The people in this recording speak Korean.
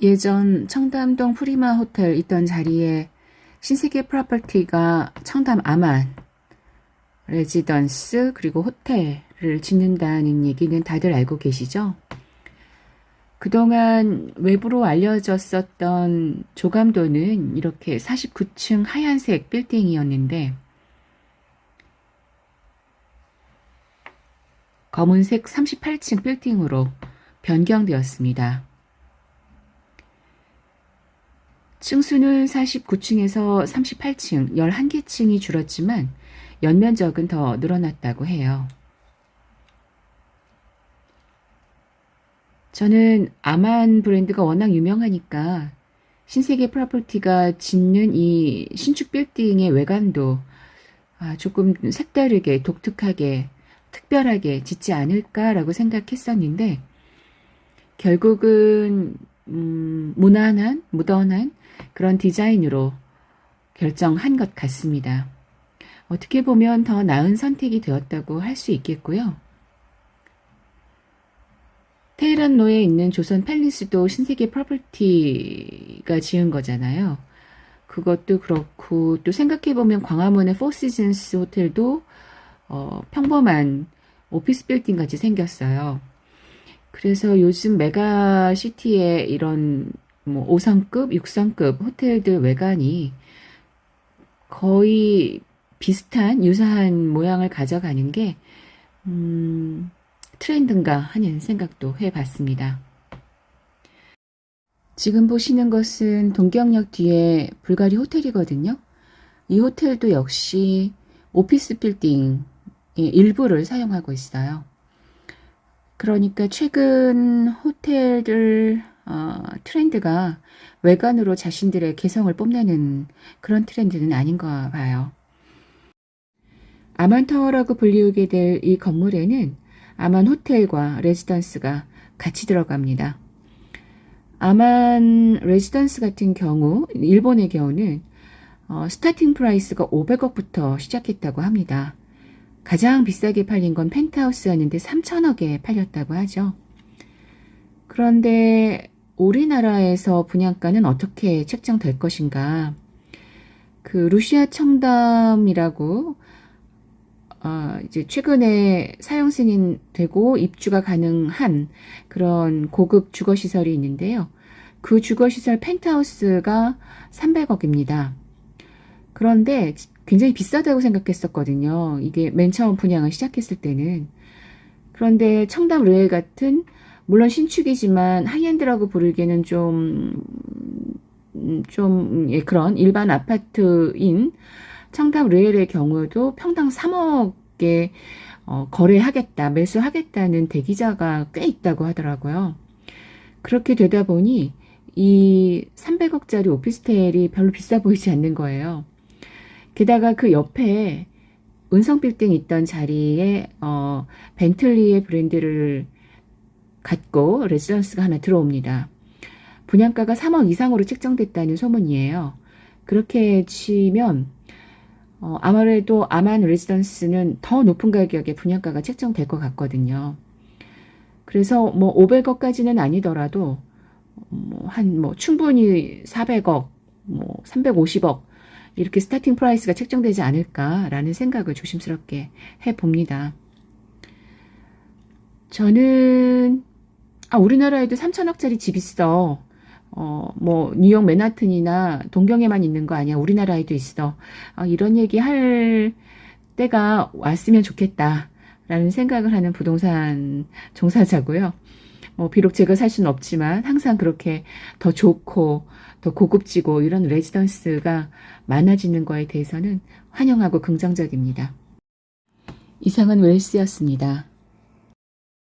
예전 청담동 프리마 호텔 있던 자리에 신세계 프로퍼티가 청담 아만 레지던스 그리고 호텔을 짓는다는 얘기는 다들 알고 계시죠? 그동안 외부로 알려졌었던 조감도는 이렇게 49층 하얀색 빌딩이었는데 검은색 38층 빌딩으로 변경되었습니다. 층수는 49층에서 38층, 11개 층이 줄었지만 연면적은 더 늘어났다고 해요. 저는 아만 브랜드가 워낙 유명하니까 신세계 프로퍼티가 짓는 이 신축 빌딩의 외관도 아, 조금 색다르게 독특하게 특별하게 짓지 않을까라고 생각했었는데 결국은 음, 무난한 무던한 그런 디자인으로 결정한 것 같습니다. 어떻게 보면 더 나은 선택이 되었다고 할 수 있겠고요. 테헤란로에 있는 조선 팰리스도 신세계 프로퍼티가 지은 거잖아요. 그것도 그렇고 또 생각해보면 광화문의 포시즌스 호텔도 어, 평범한 오피스 빌딩 같이 생겼어요. 그래서 요즘 메가시티의 이런 뭐 5성급, 6성급 호텔들 외관이 거의 비슷한 유사한 모양을 가져가는 게 음, 트렌드인가 하는 생각도 해봤습니다. 지금 보시는 것은 동경역 뒤에 불가리 호텔이거든요. 이 호텔도 역시 오피스 빌딩의 일부를 사용하고 있어요. 그러니까 최근 호텔들 어, 트렌드가 외관으로 자신들의 개성을 뽐내는 그런 트렌드는 아닌가 봐요. 아만타워라고 불리우게 될 이 건물에는 아만 호텔과 레지던스가 같이 들어갑니다. 아만 레지던스 같은 경우, 일본의 경우는 어, 스타팅 프라이스가 500억부터 시작했다고 합니다. 가장 비싸게 팔린 건 펜트하우스였는데 3천억에 팔렸다고 하죠. 그런데 우리나라에서 분양가는 어떻게 책정될 것인가? 그 루시아 청담이라고 어, 이제 최근에 사용 승인 되고 입주가 가능한 그런 고급 주거 시설이 있는데요. 그 주거 시설 펜트하우스가 300억입니다. 그런데 굉장히 비싸다고 생각했었거든요. 이게 맨 처음 분양을 시작했을 때는. 그런데 청담 르엘 같은 물론 신축이지만 하이엔드라고 부르기에는 좀, 음, 좀, 예, 그런 일반 아파트인 청담 르엘의 경우도 평당 3억에 어, 거래하겠다, 매수하겠다는 대기자가 꽤 있다고 하더라고요. 그렇게 되다 보니 이 300억짜리 오피스텔이 별로 비싸 보이지 않는 거예요. 게다가 그 옆에 은성 빌딩 있던 자리에 어, 벤틀리의 브랜드를 갖고 레지던스가 하나 들어옵니다. 분양가가 3억 이상으로 책정됐다는 소문이에요. 그렇게 치면 어, 아무래도 아만 레지던스는 더 높은 가격에 분양가가 책정될 것 같거든요. 그래서 뭐 500억까지는 아니더라도 뭐 한뭐 뭐 충분히 400억, 뭐 350억 이렇게 스타팅 프라이스가 책정되지 않을까라는 생각을 조심스럽게 해 봅니다. 저는 아 우리나라에도 3천억짜리 집 있어. 어, 뭐, 뉴욕 맨하튼이나 동경에만 있는 거 아니야. 우리나라에도 있어. 어, 이런 얘기 할 때가 왔으면 좋겠다. 라는 생각을 하는 부동산 종사자고요. 뭐, 비록 제가 살 수는 없지만 항상 그렇게 더 좋고 더 고급지고 이런 레지던스가 많아지는 거에 대해서는 환영하고 긍정적입니다. 이상은 웰스였습니다.